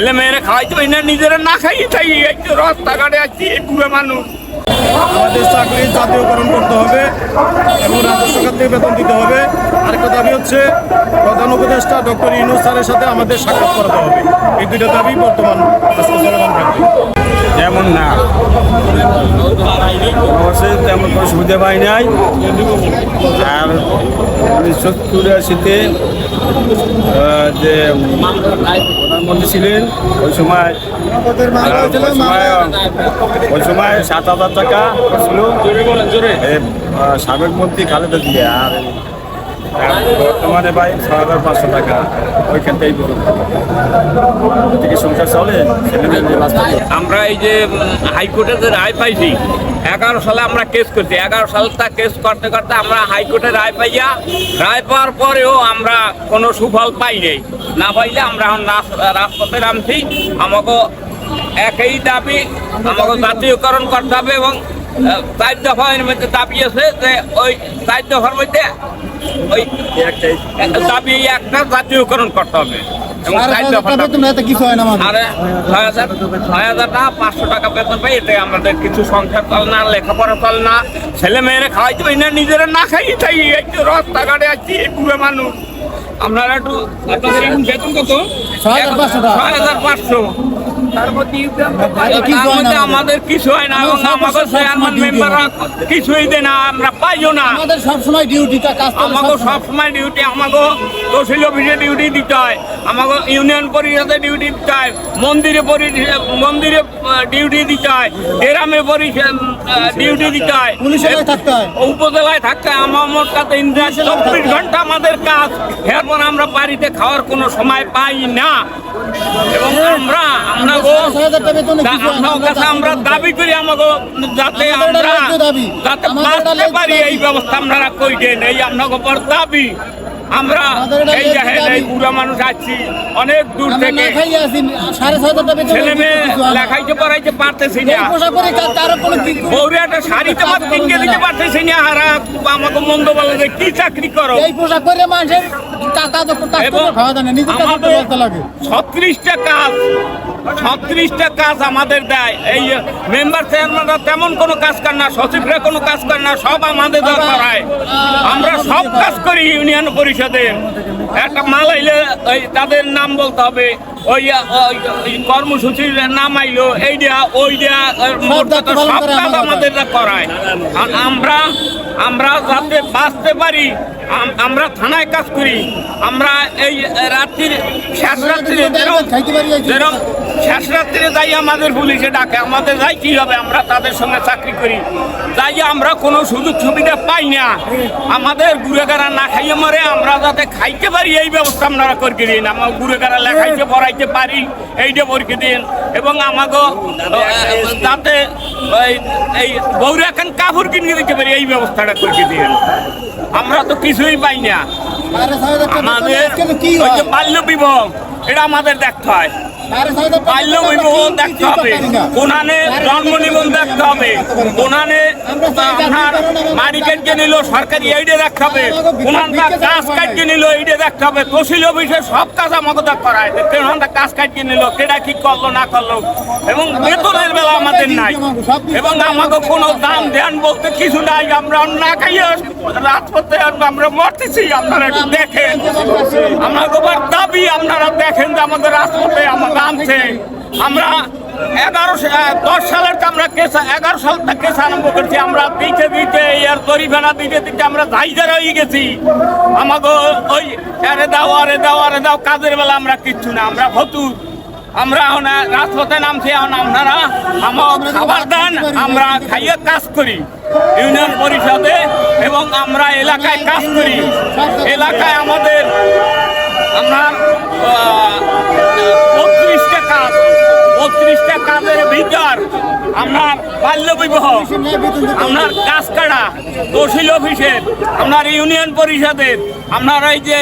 ছেলে মেয়েরা খাওয়াইতে পারি না, নিজেরা না খাইয়ে তাই রাস্তাঘাটে আসছি এই মানুষ। আমাদের চাকরি জাতীয়করণ করতে হবে, এবং রাজ্য সরকার থেকে বেতন দিতে হবে। আরেকটা দাবি হচ্ছে, প্রধান উপদেষ্টা ডক্টর ইনু স্যারের সাথে আমাদের সাক্ষাৎ করাতে হবে। এই দুইটা দাবি বর্তমান চলমান থাকবে যেমন না। অবশ্যই তেমন কোনো সুবিধা পাই নাই। আর উনিশশো চুরাশিতে যে প্রধানমন্ত্রী ছিলেন, ওই সময় ওই সময় সাত হাজার টাকা ছিল। সাবেক মন্ত্রী খালেদা আর আর বর্তমানে ভাই ছ হাজার পাঁচশো টাকা ওইখান থেকে সংসার চলে? আমরা এই যে হাইকোর্টে যে রায় পাইছি, এগারো সালে আমরা কেস করছি। এগারো সালটা কেস করতে করতে আমরা হাইকোর্টে রায় পাইয়া, রায় পাওয়ার পরেও আমরা কোনো সুফল পাই নাই। না পাইলে আমরা এখন রাজপথে নামছি। আমাকে একই দাবি, আমাকে জাতীয়করণ করতে হবে এবং চার দফা এর মধ্যে দাবি আছে যে ওই চার দফার মধ্যে ওই দাবি একটা জাতীয়করণ করতে হবে। কিছু হয় না আরে ছয় হাজার ছয় হাজার টাকা পাঁচশো টাকা বেতন পাই এটাই আমাদের কিছু সংসার চল না লেখাপড়া চল না। ছেলে মেয়েরা খাওয়াইতে পারি না নিজেরা না খাইয়ে থাকি তো রাস্তাঘাটে এই বুড়ো মানুষ। আপনারা একটু আপনাদের এখন বেতন কত? ছয় হাজার পাঁচশো। টাকা। ছয় হাজার পাঁচশো তার মধ্যে এটা কিছু তার হয় না মধ্যে আমাদের। আমাদের কিছু হয় না এবং আমাদের চেয়ারম্যান মেম্বাররা কিছুই দেয় না আমরা পাইও না আমাদের সবসময় ডিউটিটা কাজ আমাকে সবসময় ডিউটি আমাকে তহসিল অফিসে ডিউটি দিতে হয় আমাকে ইউনিয়ন পরিষদে ডিউটি দিতে হয় মন্দিরে মন্দিরে ডিউটি দিতে হয় গ্রামে ডিউটি দিতে হয় হয়। উপজেলায় থাকতে হয় আমার মোট কাছে চব্বিশ ঘণ্টা আমাদের কাজ এরপর আমরা বাড়িতে খাওয়ার কোনো সময় পাই না এবং আমরা আমরা আমরা দাবি করি আমাকে যাতে আমরা যাতে পারি এই ব্যবস্থা আপনারা কই দেন এই আপনাকে দাবি। আমরা এই এই বুড়া মানুষ আছি অনেক দূর থেকে। ছেলে মেয়ে লেখাইতে পড়াইতে পারতেছি না। বৌরে একটা শাড়ি তো আমার কিনকে দিতে পারতেছি না আর আমাকে মন্দ বলে যে কি চাকরি করো? এই পোশাক মানুষের করে লাগে। ছত্রিশটা কাজ ছত্রিশটা কাজ আমাদের দেয়। এই মেম্বার চেয়ারম্যানরা তেমন কোনো কাজ করে না সচিবরা কোনো কাজ করে না সব আমাদের দেওয়া করায় আমরা সব কাজ করি ইউনিয়ন পরিষদে। একটা মাল আইলে ওই তাদের নাম বলতে হবে। ওই ওই ওই কর্মসূচির নাম আইলো এই কথা দায়িত্ব পালন সব কাজ আমাদের। করায়। আমরা আমরা যাতে বাঁচতে পারি আমরা থানায় কাজ করি। আমরা এই রাত্রির শেষ রাত্রিরে যেরকম শেষ রাত্রিরে যাই আমাদের পুলিশে ডাকে আমাদের যাই কি হবে আমরা তাদের সঙ্গে চাকরি করি। যাই আমরা কোনো সুযোগ সুবিধা পাই না। আমাদের গুড়েগারা না খাইয়ে মরে আমরা যাতে খাইতে পারি এই ব্যবস্থা আপনারা করে দিন। আমার গুড়েগারা লেখাইতে পড়াইতে পারি এইটা করে দিন। এবং আমাকে যাতে এই- এই বৌরে এখন কাপড় কিনে দিতে পারি এই ব্যবস্থাটা করে দিন। আমরা তো কিছুই পাই না। আমাদের বাল্য বিবাহ এটা আমাদের দেখতে হয়। বাল্য বিবাহ দেখতে হবে। কোনানে জন্ম নিবন্ধন দেখতে হবে। কোনানে আপনার মারিকেটকে নিল সরকারি এইডে দেখতে হবে। কোনানটা কাজ কাটকে নিল এইডে দেখতে হবে। তহসিল অফিসে সব কাজ আমাকে দেখ করায় কোনানটা কাজ কাটকে নিল, কেডা কি করল, না করল। এবং বেতনের বেলা আমাদের নাই। এবং আমাকে কোনো দাম ধ্যান বলতে কিছু নাই। আমরা না খাইয়ে রাজপথে আমরা মরতেছি। আপনারা একটু দেখেন। আমরা গোবার দাবি আপনারা দেখেন যে আমাদের রাজপথে আমাকে আনছে আমরা এগারো দশ সালের আমরা কেস এগারো সাল থেকে কেস আরম্ভ করছি। আমরা দিতে দিতে আর দড়িভেনা দিতে দিতে আমরা ধাইজার হয়ে গেছি। আমাকে ওই আরে দাও আরে দাও আরে দাও, কাজের বেলা আমরা কিচ্ছু না, আমরা ভতুর। আমরা এখন রাজপথে নামছি, এখন আপনারা আমার খাবার দেন, আমরা খাইয়ে কাজ করি। ইউনিয়ন পরিষদে এবং আমরা এলাকায় কাজ করি। এলাকায় আমাদের আপনার বাল্য বিবাহ আপনার কাজ কাটা তহসিল অফিসের আপনার ইউনিয়ন পরিষদের আপনার এই যে